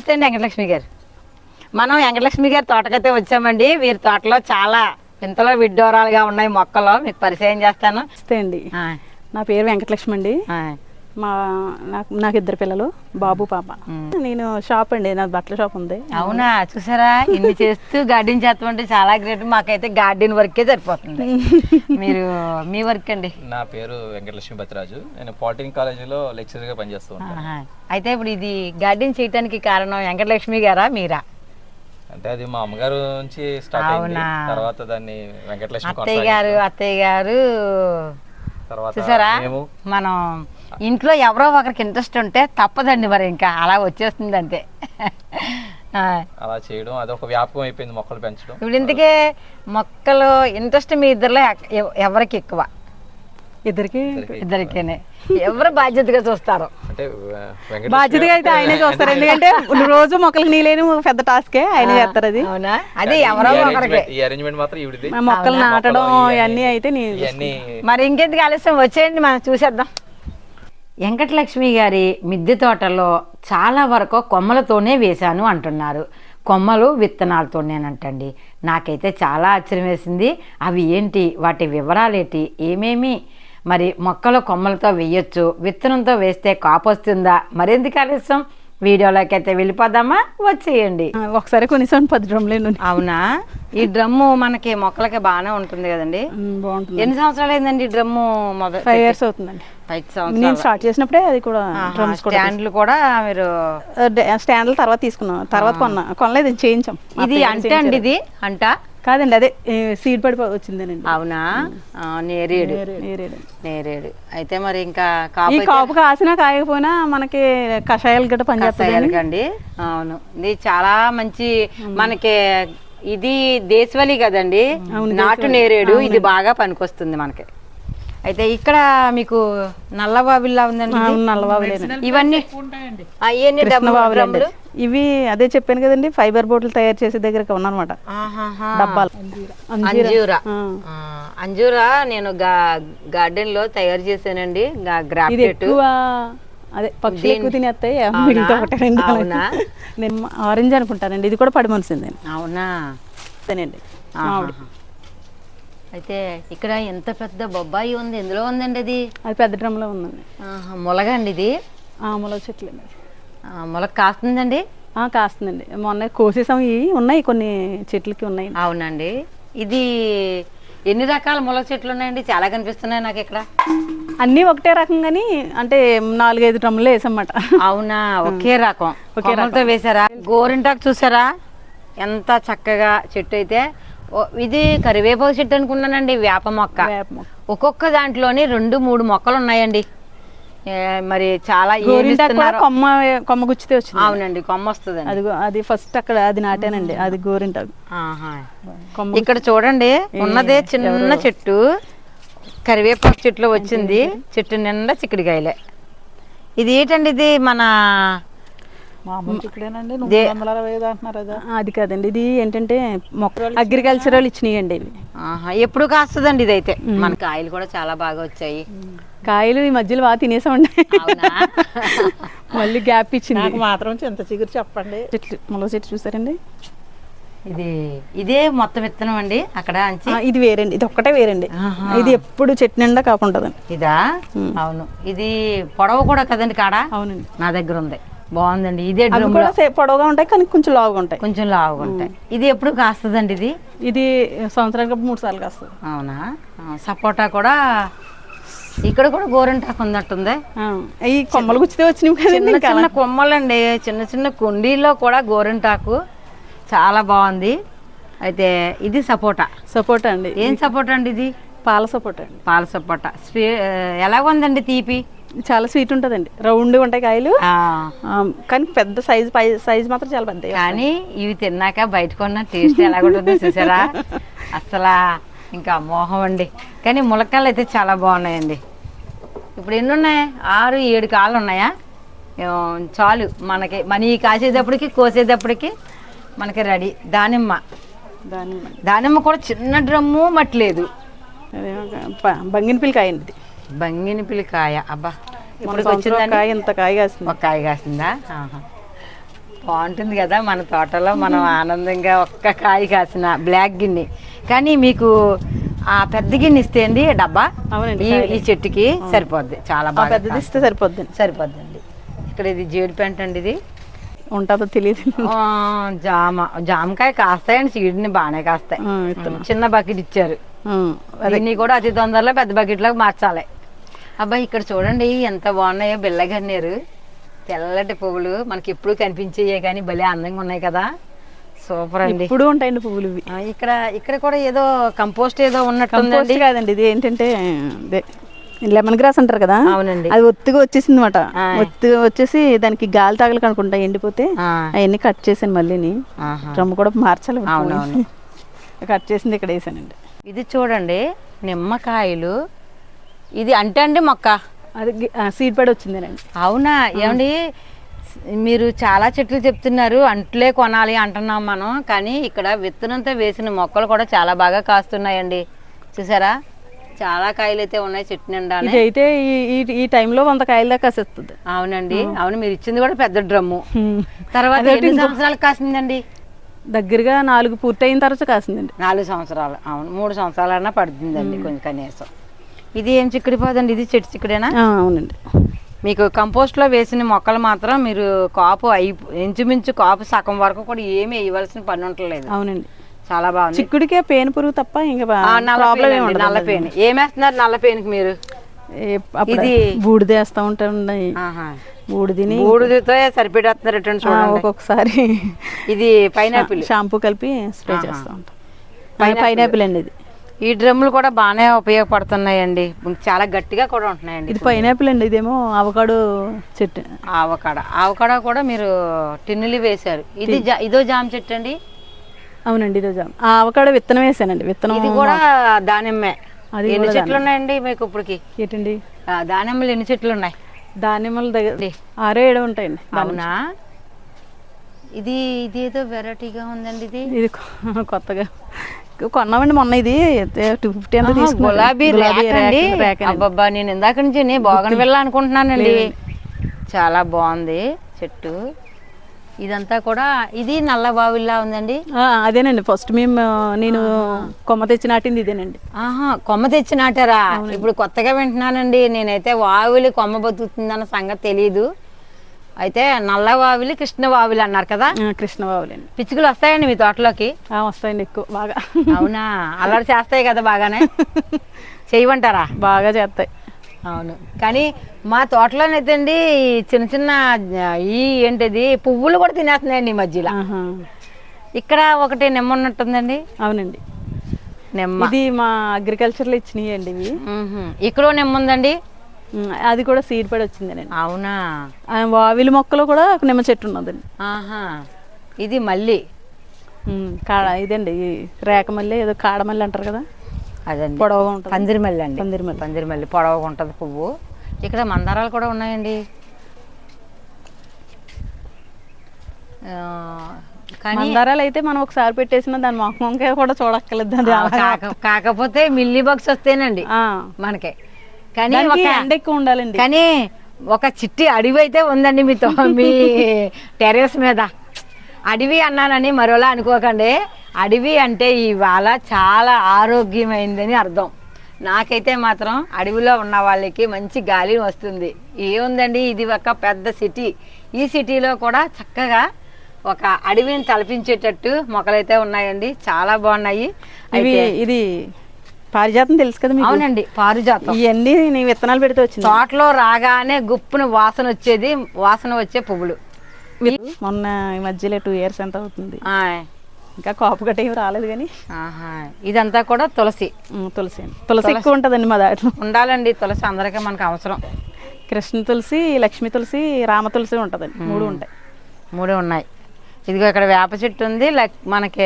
నమస్తే అండి వెంకటలక్ష్మి గారు. మనం వెంకటలక్ష్మి గారి తోటకైతే వచ్చామండి. వీరి తోటలో చాలా వింతలో విడ్డోరాలుగా ఉన్నాయి మొక్కలు. మీకు పరిచయం చేస్తాను. నమస్తే అండి. నా పేరు వెంకటలక్ష్మి అండి. మా నాకు నాకు ఇద్దరు పిల్లలు బాబు పాప. నేను షాప్ అండి నా బట్టల షాప్ ఉంది. అవునా? చూసారా? ఇన్ని చేస్తూ గార్డెన్ చేస్తామంటే చాలా గ్రేట్ మాకైతే గార్డెన్ వర్కే సరిపోతుంది. మీరు మీ వర్క్ అండి? నా పేరు వెంకటలక్ష్మి భద్రాజు నేను పాలిటెక్నిక్ కాలేజీలో లెక్చరర్గా పనిచేస్తూ ఉంటాను. అయితే ఇప్పుడు ఇది గార్డెన్ చేయడానికి కారణం వెంకటలక్ష్మి గారా మీరా? అంటే అది మా అమ్మగారు నుంచి స్టార్ట్ అయింది. తర్వాత దాన్ని వెంకటలక్ష్మి అత్తయ్య గారు అత్తయ్య గారు తర్వాత చూసారా? మేము మనం ఇంట్లో ఎవరో ఒకరికి ఇంట్రెస్ట్ ఉంటే తప్పదండి మరి ఇంకా అలా వచ్చేస్తుంది అంతే. ఆ, అలా చేయడం అది ఒక వ్యాపకం అయిపోయింది మొక్కలు పెంచడం. ఇప్పుడు ఇంతకే మొక్కలు ఇంట్రెస్ట్ మీ ఇద్దరులో ఎవరికి ఎక్కువ? ఇద్దరికి ఇద్దరికేనే. ఎవరు బాధ్యతగా చూస్తారు? బాధ్యతగా అయితే ఆయనే చూస్తారు. ఎందుకంటే రోజు మొక్కలకు నీళ్ళని పెద్ద టాస్కే ఆయన చేస్తారు అది. అవునా? అది ఎవరో ఒకరికి. ఈ అరేంజ్మెంట్ మాత్రం ఈవిడిది. మొక్కలు నాటడం మొక్కలు ఇవన్నీ అయితే నేను ఇవన్నీ మరి ఇంకెందుకు ఆలస్యం? వచ్చేయండి మనం చూసేద్దాం. వెంకటలక్ష్మి గారి మిద్దె తోటలో చాలా వరకు కొమ్మలతోనే వేశాను అంటున్నారు. కొమ్మలు విత్తనాలతోనేనంటండి. నాకైతే చాలా ఆశ్చర్యం వేసింది. అవి ఏంటి? వాటి వివరాలు ఏంటి ఏమేమి? మరి మొక్కలు కొమ్మలతో వేయొచ్చు విత్తనంతో వేస్తే కాపు వస్తుందా? మరెందుకు ఆలస్యం? వీడియోలోకి అయితే వెళ్ళిపోదామా? వచ్చేయండి. ఒకసారి కొనిసాను పది డ్రమ్లే అవునా? ఈ డ్రమ్ము మనకి మొక్కలకి బాగానే ఉంటుంది కదండి. బాగుంటుంది. ఎన్ని సంవత్సరాలు అయిందండి ఈ డ్రమ్ము మొదలు ఫైవ్ ఇయర్స్ అవుతుందండి. నేను స్టార్ట్ చేసినప్పుడే అది కూడా డ్రమ్స్ స్టాండ్లు కూడా మీరు స్టాండ్ల తర్వాత తీసుకున్నాం తర్వాత కొన్నా కొనలేదు చేయించాం. ఇది అంటే అండి ఇది? అంట? కాదండి అదే సీడ్ పడి వచ్చిందేనండి. అవునా? ఆ, నేరేడు. నేరేడు. నేరేడు. అయితే మరి ఇంకా ఈ కాపు కాపు కాసినా కాయకపోయినా మనకి కషాయాలు గట్ట పనిచేస్తాయి కండి అవును. ఇది చాలా మంచి మనకి ఇది దేశవళి కదండి. నాటు నేరేడు. ఇది బాగా పనికొస్తుంది మనకి. అయితే ఇక్కడ మీకు నల్లబాబిల్లా ఉందండి ఇది? నల్లబాబులేనండి ఇవన్నీ ఆ, ఇవన్నీ డబ్బులు ఇవి అదే చెప్పాను కదండి ఫైబర్ బోట్లు తయారు చేసే దగ్గర ఉన్నానమాట. డబ్బాలు. అంజూరా. ఆ. ఆ, అంజూరా నేను గార్డెన్లో తయారు చేశానండి. ఇది ఎక్కువ అదే పక్షులు ఎక్కువ తినేస్తాయి. మిగతా అవునా? నేను ఆరెంజ్ అనుకుంటానండి. ఇది కూడా పడి మనిసింది అవునా? ఆహాహా. అయితే ఇక్కడ ఎంత పెద్ద బొబ్బాయి ఉంది. ఎందులో ఉందండి అది? అది పెద్ద డ్రమ్లో ఉందండి. ఆహా, ములగండి ఇది. ఆమలో చెట్లు అండి ఆ, ములగ కాస్తుందండి? ఆ, కాస్తుందండి. మొన్న కోసేసాం ఇవి ఉన్నాయి కొన్ని చెట్లకి ఉన్నాయి. అవునండి. ఇది ఎన్ని రకాల ములగ చెట్లు ఉన్నాయండి? చాలా కనిపిస్తున్నాయి నాకు ఇక్కడ. అన్నీ ఒకటే రకం కానీ అంటే నాలుగైదు డ్రమ్లో వేసామన్నమాట. అవునా? ఒకే రకం. కొమ్మలతో వేసారా గోరింటాకు చూసారా? ఎంత చక్కగా చెట్టు అయితే. ఇది కరివేపాకు చెట్టు అనుకున్నానండి వేప మొక్క. ఒక్కొక్క దాంట్లోని రెండు మూడు మొక్కలు ఉన్నాయండి. మరి చాలా. కొమ్మ కొమ్మ గుచ్చితే వచ్చింది. అవునండి కొమ్మ వస్తుందండి. అది అది ఫస్ట్ అక్కడ అది నాటానండి అది గోరింటాకు. కొమ్మ ఇక్కడ చూడండి ఉన్నదే చిన్న చెట్టు కరివేపాకు చెట్లు వచ్చింది చెట్టు నిండా చిక్కుడుకాయలే. ఇది ఏంటండి ఇది? మన అది కాదండి ఇది ఏంటంటే మొక్క అగ్రికల్చరల్ ఇచ్చినాయండి ఇవి. ఆహా, ఎప్పుడు కాస్తుందండి ఇదైతే. మన కాయలు కూడా చాలా బాగా వచ్చాయి. కాయలు ఈ మధ్యలో బాగా తినేసామండి. అవునా? మళ్ళీ గ్యాప్ ఇచ్చింది. మాత్రం చింత చిగురు చెప్పండి. చెట్లు మొలక చెట్టు చూసారండి? ఇది ఇదే మొత్తం విత్తనం అండి అక్కడ ఇది వేరండి ఇది ఒక్కటే వేరండి. ఇది ఎప్పుడు చెట్టు నిండా కాకుంటుందండి. ఇదా? అవును. ఇది పొడవు కూడా కదండి కాడ? అవునండి. నా దగ్గర ఉంది. బాగుందండి. ఇదే అవి డ్రమ్ కూడా సే- పొడవుగా ఉంటాయి కానీ కొంచెం లావుగా ఉంటాయి. కొంచెం లావుగా ఉంటాయి. ఇది ఎప్పుడు కాస్తుందండి ఇది? ఇది సంవత్సరానికి మూడు సార్లు కాస్తుంది. అవునా? ఆ, సపోటా కూడా ఇక్కడ కూడా గోరింటాకు ఉన్నట్టుంది. ఆ, ఈ కొమ్మలు గుచ్చితే వచ్చినవి చిన్న ఇంకా చిన్న కొమ్మలండి. చిన్న చిన్న కుండీల్లో కూడా గోరింటాకు చాలా బాగుంది. అయితే ఇది సపోటా. సపోటా అండి. ఏం సపోటా అండి ఇది? పాల సపోటా అండి. పాల సపోటా. స్వీ ఎలా ఉందండి తీపి? చాలా స్వీట్ ఉంటుందండి. రౌండ్ ఉంటాయి కాయలు. కానీ పెద్ద సైజ్ సైజ్ మాత్రం చాలా పెద్ద కానీ ఇవి తిన్నాక బయట కొన్న టేస్ట్ ఎలా ఉంటుందో చూసారా? అసలు ఇంకా మోహం అండి. కానీ ములక్కాయలు అయితే చాలా బాగున్నాయండి. ఇప్పుడు ఎన్ని ఉన్నాయి? ఆరు ఏడు కాళ్ళు ఉన్నాయా? చాలు మనకి మనీ కాసేటప్పటికి కోసేటప్పటికి మనకి రెడీ. దానిమ్మ. దాని దానిమ్మ కూడా చిన్న డ్రమ్ము మట్లేదు అదే ఒక ప- బంగినపిల్లి కాయ. బంగిని అబ్బా ఇప్పుడు కాయ ఇంత కాయ కాస్తుంది ఒక కాయ కాసిందా. బాగుంటుంది కదా మన తోటలో మనం ఆనందంగా ఒక్క కాయ కాసిన బ్లాక్ గిన్నె. కానీ మీకు ఆ పెద్ద గిన్నె ఇస్తే అండి డబ్బా? ఈ ఈ చెట్టుకి సరిపోద్ది. చాలా బాగా పెద్దది ఇస్తే సరిపోద్దండి. సరిపోద్దండి. ఇక్కడ ఇది జీడి పెంట అండి ఇది. ఉంటుందో తెలియదు. జామ జామకాయ కాస్తాయండి సీడ్ని బాగానే కాస్తాయి. చిన్న బకెట్ ఇచ్చారు. దీన్ని కూడా అతి తొందరలో పెద్ద బకెట్లోకి మార్చాలి. అబ్బాయి ఇక్కడ చూడండి ఎంత బాగున్నాయో బిల్లగన్నేరు తెల్లటి పువ్వులు మనకి ఎప్పుడు కనిపించేయే కానీ భలే అందంగా ఉన్నాయి కదా. సూపర్ అండి. ఇప్పుడు ఉంటాయండి పువ్వులు ఇవి. ఇక్కడ ఇక్కడ కూడా ఏదో కంపోస్ట్ ఏదో ఉన్నట్టుందండి కాదండి ఇది ఏంటంటే లెమన్ గ్రాస్ అంటారు కదా. అవునండి. అది ఒత్తుగా వచ్చేసింది అనమాట. ఒత్తుగా వచ్చేసి దానికి గాలి తగలక అనుకుంటా ఎండిపోతే అవన్నీ కట్ చేశాను మళ్ళీని. ఆహా. డ్రమ్ కూడా మార్చాలి. కట్ చేసింది ఇక్కడ వేసానండి. ఇది చూడండి నిమ్మకాయలు ఇది అంటే అండి మొక్క. అది సీడ్ పడి వచ్చిందేనండి. అవునా? ఏమండి? మీరు చాలా చెట్లు చెప్తున్నారు అంట్లే కొనాలి అంటున్నాం మనం కానీ ఇక్కడ విత్తనంతో వేసిన మొక్కలు కూడా చాలా బాగా కాస్తున్నాయండి. చూసారా? చాలా కాయలు అయితే ఉన్నాయి చెట్టు ఇది అయితే ఈ- ఈ ఈ టైంలో వంద కాయల దాకా కాసేస్తుంది. అవునండి. అవును మీరు ఇచ్చింది కూడా పెద్ద డ్రమ్ము. తర్వాత ఎన్ని సంవత్సరాలు కాసిందండి? దగ్గరగా నాలుగు పూర్తయిన తర్వాత కాసిందండి. నాలుగు సంవత్సరాలు. అవును మూడు సంవత్సరాలన్నా పడుతుందండి కొంచెం కనీసం. ఇది ఏం చిక్కుడి పోదండి ఇది చెట్టు చిక్కుడేనా? అవునండి. మీకు కంపోస్ట్లో వేసిన మొక్కలు మాత్రం మీరు కాపు అయి ఇంచుమించు కాపు సగం వరకు కూడా ఏమీ వేయవలసిన పని ఉండలేదు అవునండి. చాలా బాగుంది. చిక్కుడికే పేను పురుగు తప్ప ఇంకా నల్ల పేను ఏమేస్తున్నారు నల్ల పేనుకి మీరు? ఇది ఇది- బూడిద వేస్తూ ఉంటాయి. బూడిదిని బూడిదతో సరిపెట్టేస్తున్నారు ఆ, చూడండి. ఒక్కొక్కసారి ఇది పైనాపిల్. షాంపూ కలిపి స్ప్రే చేస్తూ ఉంటాం. పైనాపిల్ అండి ఇది. ఈ డ్రమ్ములు కూడా బాగానే ఉపయోగపడుతున్నాయండి. చాలా గట్టిగా కూడా ఉంటున్నాయండి ఇది పైనాపిల్ అండి ఇదేమో అవకాడో చెట్టు. ఆవకాడ ఆవకాడ కూడా మీరు టిన్నులు వేశారు. ఇది జా- ఇదో జామ చెట్టు అండి? అవునండి ఇదో జామ. ఆ అవకాడో విత్తనం వేసానండి విత్తనం ఇది కూడా దానిమ్మే. అది ఎన్ని చెట్లు ఉన్నాయండి మీకు ఇప్పటికి? ఏంటండి? ఆ, దానిమ్మలు ఎన్ని చెట్లు ఉన్నాయి? దానిమ్మల దగ్గర ఆరో ఏడో ఉంటాయండి అవునా? ఇది ఇది ఏదో వెరైటీగా ఉందండి ఇది? ఇది కొ- కొత్తగా కొన్నామండి మొన్న ఇది టూ ఫిఫ్టీ ఎంత ఆహా, తీసుకున్నాం గులాబీ రేక్ అబ్బబ్బా నేను ఇందాక నుంచి బోగన్ వెళ్ళా అనుకుంటున్నానండి. చాలా బాగుంది చెట్టు. ఇదంతా కూడా ఇది నల్ల బావిలా ఉందండి అదేనండి. ఫస్ట్ మేము నేను కొమ్మ తెచ్చి నాటింది ఇదేనండి. ఆహా కొమ్మ తెచ్చి నాటారా? ఇప్పుడు కొత్తగా వింటున్నానండి. నేనైతే వావిలి కొమ్మ బతుకుతుందన్న సంగతి తెలియదు అయితే నల్ల వావిలి కృష్ణ వావిలి అన్నారు కదా? ఆ, కృష్ణబాబులండి పిచ్చుకలు వస్తాయండి మీ తోటలోకి? వస్తాయండి ఎక్కువ బాగా. అవునా? అల్లరి చేస్తాయి కదా బాగానే. చేయమంటారా బాగా చేస్తాయి. అవును. కానీ మా తోటలోనైతే అండి చిన్న చిన్న ఈ ఏంటిది పువ్వులు కూడా తినేస్తున్నాయండి ఈ మధ్యలో. ఇక్కడ ఒకటి నిమ్మ ఉన్నట్టుందండి. అవునండి. నిమ్మ. ఇది మా అగ్రికల్చర్లో ఇచ్చినాయి అండి ఇవి. ఇక్కడో నిమ్మ ఉందండి. అది కూడా సీడ్ పడి వచ్చిందేనండి అవునా? ఆ, వావిలి మొక్కలో కూడా ఒక నిమ్మ చెట్టు ఉన్నదండి ఆహా. ఇది మళ్ళీ కాడ ఇదండి ఈ రేకమల్లి ఏదో కాడమల్లి అంటారు కదా? అదండి. పొడవుగా ఉంటుంది. పందిరిమల్లి అండి. పందిరిమల్లి. పందిరిమల్లి పొడవుగా ఉంటుంది పువ్వు. ఇక్కడ మందారాలు కూడా ఉన్నాయండి. మందారాలు అయితే మనం ఒకసారి పెట్టేసిన దాని మొక్క కూడా చూడక్కర్లేదు కాకపోతే మిల్లీ బాక్స్ వస్తేనండి మనకి. కానీ ఒక ఎండ ఎక్కువ ఉండాలండి. కానీ ఒక చిట్టి అడవి అయితే ఉందండి మీతో. మీ టెర్రస్ మీద. అడవి అన్నానని మరోలా అనుకోకండి. అడవి అంటే ఇవాళ చాలా ఆరోగ్యమైందని అర్థం. నాకైతే మాత్రం అడవిలో ఉన్న వాళ్ళకి మంచి గాలి వస్తుంది. ఏముందండి? ఇది ఒక పెద్ద సిటీ. ఈ సిటీలో కూడా చక్కగా ఒక అడవిని తలపించేటట్టు మొక్కలైతే ఉన్నాయండి. చాలా బాగున్నాయి. ఇది పారిజాతం తెలుసు కదా మీకు? అవునండి పారిజాతం. ఇవన్నీ నీ విత్తనాలు పెడితే వచ్చింది. తోటలో రాగానే గుప్పున వాసన వచ్చేది వాసన వచ్చే పువ్వులు. మొన్న ఈ మధ్యలో టూ ఇయర్స్ ఎంత అవుతుంది. ఇంకా కాపు గట్ట ఏమి రాలేదు కానీ. ఆహా. ఇదంతా కూడా తులసి. తులసి తులసి ఎక్కువ ఉంటుందండి మా దాంట్లో. ఉండాలండి తులసి అందరికీ మనకు అవసరం. కృష్ణ తులసి లక్ష్మీ తులసి రామ తులసి ఉంటుందండి. మూడు ఉంటాయి. మూడు ఉన్నాయి. ఇదిగో ఇక్కడ వేప చెట్టు ఉంది లక్- మనకి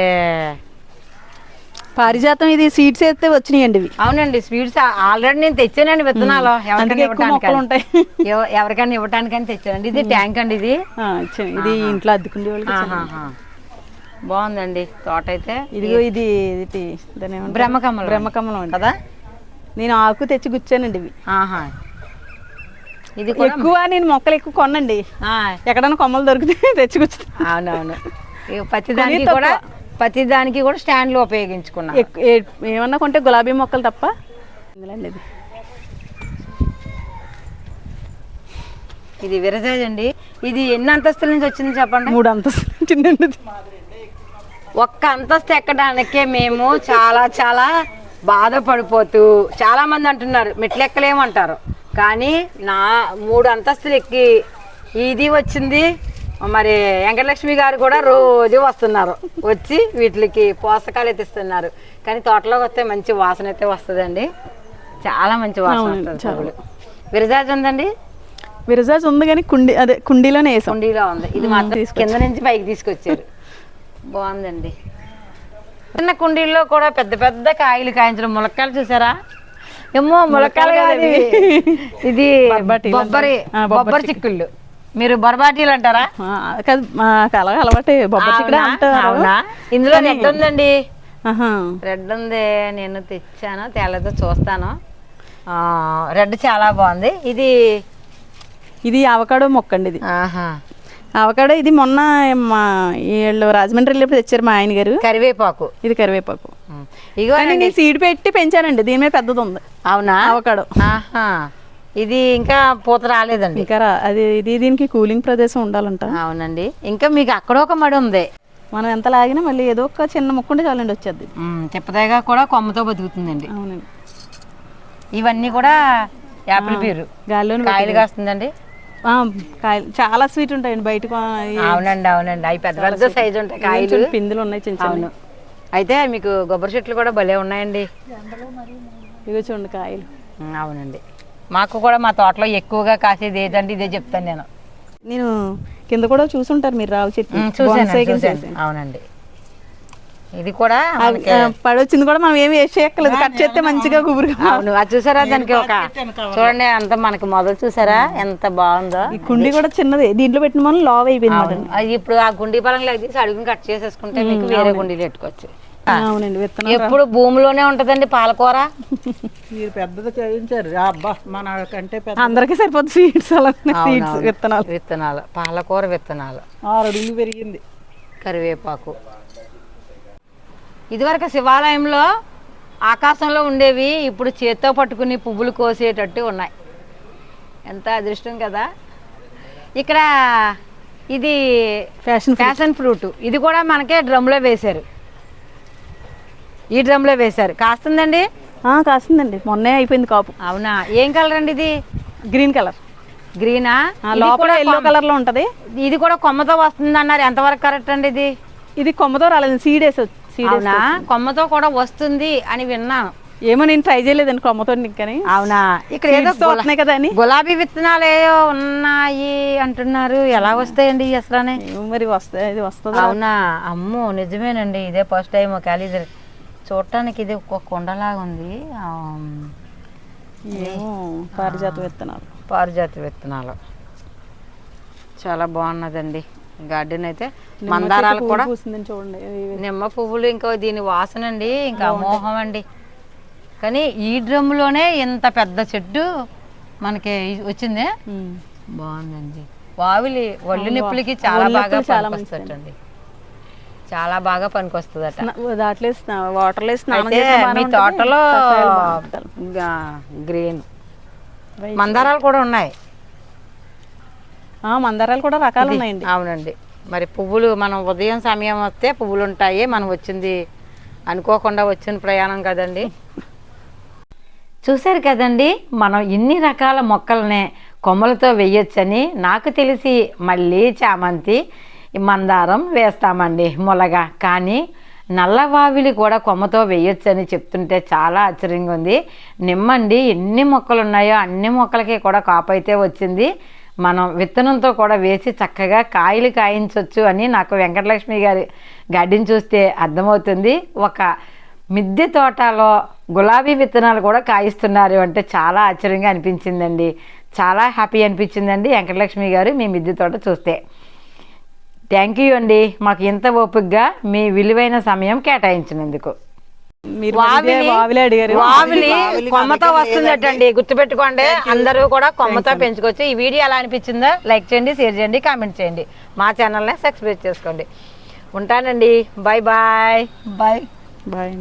పారిజాతం ఇది సీడ్స్ అయితే వచ్చినాయండి ఇవి. అవునండి స్వీట్స్ ఆల్రెడీ నేను తెచ్చానండి విత్తనాలు. ఎవరికైనా అందుకే ఎక్కువ మొక్కలు ఉంటాయి. ఎవ- ఎవరికైనా ఇవ్వటానికని తెచ్చానండి. ఇది ట్యాంక్ అండి ఇది. ఆ, ఇచ్చాను ఇది ఇంట్లో అద్దుకుండే వాళ్ళకి ఇచ్చాను. ఆహాహా. బాగుందండి తోట అయితే ఇదిగో ఇది ఇది దాని ఏమంటారు? బ్రహ్మకమలం. బ్రహ్మకమలం అండి. కదా? నేను ఆకు తెచ్చి గుచ్చానండి ఇవి. ఆహా. ఇది కూడా ఎక్కువ నేను మొక్కలు ఎక్కువ కొనండి ఆ, ఎక్కడైనా కొమ్మలు దొరికితే తెచ్చుకొచ్చు అవునవును. ఇక ప్రతి దానికి కూడా ప్రతి దానికి కూడా స్టాండ్లు ఉపయోగించుకున్నా. ఏమన్నా కొంటే గులాబీ మొక్కలు తప్ప. ఇది. విరజాజ్ అండి ఇది ఎన్ని అంతస్తుల నుంచి వచ్చింది చెప్పండి? మూడు అంతస్తులు ఇది. ఒక్క అంతస్తు ఎక్కడానికే మేము చాలా చాలా బాధపడిపోతూ చాలా మంది అంటున్నారు మెట్లెక్కలేమంటారు. కానీ నా మూడు అంతస్తులు ఎక్కి ఇది వచ్చింది మరి వెంకటలక్ష్మి గారు కూడా రోజు వస్తున్నారు. వచ్చి వీటికి పోషకాలు ఎత్తిస్తున్నారు కానీ తోటలోకి వస్తే మంచి వాసన అయితే వస్తుందండి. చాలా మంచి వాసన. విరజాజి ఉందండి? విరజాజ్ ఉంది కానీ కుండీ అదే కుండీలోనే వేసాం. కుండీలో ఉంది. ఇది మాత్రం కింద నుంచి పైకి తీసుకొచ్చారు. బాగుందండి. చిన్న కుండీల్లో కూడా పెద్ద పెద్ద కాయలు కాయించడం. ములక్కాయలు చూసారా? ఏమో ములక్కాయలు కాదు. ఇది బొబ్బరి బొబ్బరి చిక్కుళ్ళు. మీరు బొరబాటీలు అంటారా? కాదు మాకు అలాగే అలవాటే బొబ్బరి చిక్కుడు? అంటారు. అవునా? ఇందులో రెడ్ ఉందండి. ఆహా. రెడ్ ఉంది నేను తెచ్చాను తేలతో చూస్తాను. ఆ, రెడ్ చాలా బాగుంది. ఇది ఇది అవకాడో మొక్క అండి ఇది. ఆహా. అవకాడో ఇది మొన్న మా వీళ్ళు రాజమండ్రి వెళ్ళినప్పుడు తెచ్చారు మా ఆయన గారు. కరివేపాకు. ఇది కరివేపాకు. ఇగో కానీ నేను సీడ్ పెట్టి పెంచానండి దీని మీద పెద్దది ఉంది. అవునా? అవకాడో. ఆహా. ఇది ఇంకా పూత రాలేదండి. ఇంకా రా- అది ఇది దీనికి కూలింగ్ ప్రదేశం ఉండాలంట. అవునండి. ఇంకా మీకు అక్కడ ఒక మడి ఉంది. మనం ఎంత లాగినా మళ్ళీ ఏదో ఒక చిన్న మొక్క ఉంటే చాలండి వచ్చేది. ఉమ్, కూడా కొమ్మతో బతుకుతుందండి. అవునండి. ఇవన్నీ కూడా యాపిల్ పీరు. గాలిలోని కాయలు కాస్తుందండి. ఆ, కాయలు చాలా స్వీట్ ఉంటాయండి బయట ఈ అవునండి అవునండి. అవి పెద్ద పెద్ద సైజు ఉంటాయి కాయలు. చూడండి, పిందులు ఉన్నాయి చిన్న చిన్న అయితే మీకు కొబ్బరి చెట్లు కూడా భలే ఉన్నాయండి. ఇగో చూడండి కాయలు. ఉమ్, అవునండి. మాకు కూడా మా తోటలో ఎక్కువగా కాసేది ఏంటంటే ఇదే చెప్తాను నేను. నేను కింద కూడా చూసుంటారు మీరు రావు చెట్టు. చేశాను. అవునండి. ఇది కూడా పడొచ్చింది కూడా మనం ఏమి వేస్ట్ చేయక్కర్లేదు. కట్ చేస్తే మంచిగా గుబురుగా అవును అది చూసారా దానికి ఒక చూడండి అంత మనకి మొదలు చూసారా? ఎంత బాగుందో. ఈ కుండీ కూడా చిన్నది. దీంట్లో పెట్టిన మనం లావ్ అయిపోయింది. అది ఇప్పుడు ఆ గుండి పరంగా తీసి అడుగుని కట్ చేసేసుకుంటే మీకు వేరే గుండీలు పెట్టుకోవచ్చు. అవునండి విత్తనం ఎప్పుడు భూమిలోనే ఉంటదండి పాలకూర. మీరు పెద్దది చేయించారు. అబ్బా మన కంటే పెద్ద అందరికీ సరిపోద్ది సీడ్స్ సీడ్స్. విత్తనాలు. విత్తనాలు. పాలకూర విత్తనాలు. ఆరు అడుగులు పెరిగింది. కరివేపాకు. ఇదివరకు శివాలయంలో ఆకాశంలో ఉండేవి ఇప్పుడు చేత్తో పట్టుకుని పువ్వులు కోసేటట్టు ఉన్నాయి. ఎంత అదృష్టం కదా. ఇక్కడ ఇది ఫ్యాషన్ ఫ్యాషన్ ఫ్రూట్ ఇది కూడా మనకే డ్రమ్లో వేశారు. ఈ డ్రమ్లో వేశారు. కాస్తుందండి? కాస్తుందండి. మొన్నే అయిపోయింది కాపు. అవునా? ఏం కలర్ అండి ఇది? Green colour. గ్రీనా? లోపల కూడా ఎల్లో కలర్లో ఉంటది. ఇది కూడా కొమ్మతో వస్తుంది అన్నారు ఎంతవరకు కరెక్ట్ అండి ఇది? ఇది కొమ్మతో రాలేదు సీడ్ వేసి అవునా? కొమ్మతో కూడా వస్తుంది అని విన్నాను. ఏమో నేను ట్రై చేయలేదండి కొమ్మతో ఇంకని అవునా? ఇక్కడ ఏదో వస్తున్నాయి కదా అని. గులాబీ విత్తనాలు ఏదో ఉన్నాయి అంటున్నారు. ఎలా వస్తాయండి అసలు మరి వస్తాయి అవునా? అమ్మో నిజమేనండి. ఇదే ఫస్ట్ టైం ఒక ఇది చూడటానికి ఇది ఒక కొండలాగా ఉంది. పారిజాత విత్తనాలు. పారిజాతి విత్తనాలు. చాలా బాగున్నదండి. గార్డెన్ అయితే మందారాలు కూడా. చూడండి. నిమ్మ పువ్వులు ఇంకా దీని వాసన అండి ఇంకా అమోహం అండి. కానీ ఈ డ్రమ్ములోనే ఇంత పెద్ద చెట్టు మనకి వచ్చిందే. బాగుందండి. వావిలి ఒళ్ళు నొప్పులకి చాలా బాగా చాలా పనికొస్తుందండి. చాలా బాగా పనికొస్తుందట. స్నా- వాటర్లో మీ. తోటలో గ్రీన్. మందారాలు కూడా ఉన్నాయి. ఆ, మందారాలు కూడా రకాలు ఉన్నాయండి. అవునండి. మరి పువ్వులు మనం ఉదయం సమయం వస్తే పువ్వులు ఉంటాయి మనం వచ్చింది అనుకోకుండా వచ్చిన ప్రయాణం కదండి. చూశారు కదండి మనం ఇన్ని రకాల మొక్కలనే కొమ్మలతో వేయొచ్చని నాకు తెలిసి మళ్ళీ చామంతి మందారం వేస్తామండి మొలగ. కానీ నల్లవావిలి కూడా కొమ్మతో వేయొచ్చని చెప్తుంటే చాలా ఆశ్చర్యంగా ఉంది. నిమ్మండి ఎన్ని మొక్కలు ఉన్నాయో అన్ని మొక్కలకి కూడా కాపు అయితే వచ్చింది. మనం విత్తనంతో కూడా వేసి చక్కగా కాయలు కాయించవచ్చు అని నాకు వెంకటలక్ష్మి గారి గడ్డిని చూస్తే అర్థమవుతుంది. ఒక మిద్దె తోటలో గులాబీ విత్తనాలు కూడా కాయిస్తున్నారు అంటే చాలా ఆశ్చర్యంగా అనిపించిందండి. చాలా హ్యాపీ అనిపించిందండి వెంకటలక్ష్మి గారు మీ మిద్దె తోట చూస్తే. థ్యాంక్ యూ అండి. మాకు ఇంత ఓపికగా మీ విలువైన సమయం కేటాయించినందుకు. మీరు వావిలి కొమ్మతో వస్తుందటండి గుర్తుపెట్టుకోండి. అందరూ కూడా కొమ్మతో పెంచుకోవచ్చు. ఈ వీడియో ఎలా అనిపించిందో లైక్ చేయండి షేర్ చేయండి కామెంట్ చేయండి. మా ఛానల్ని సబ్స్క్రైబ్ చేసుకోండి. ఉంటానండి. Bye bye. Bye bye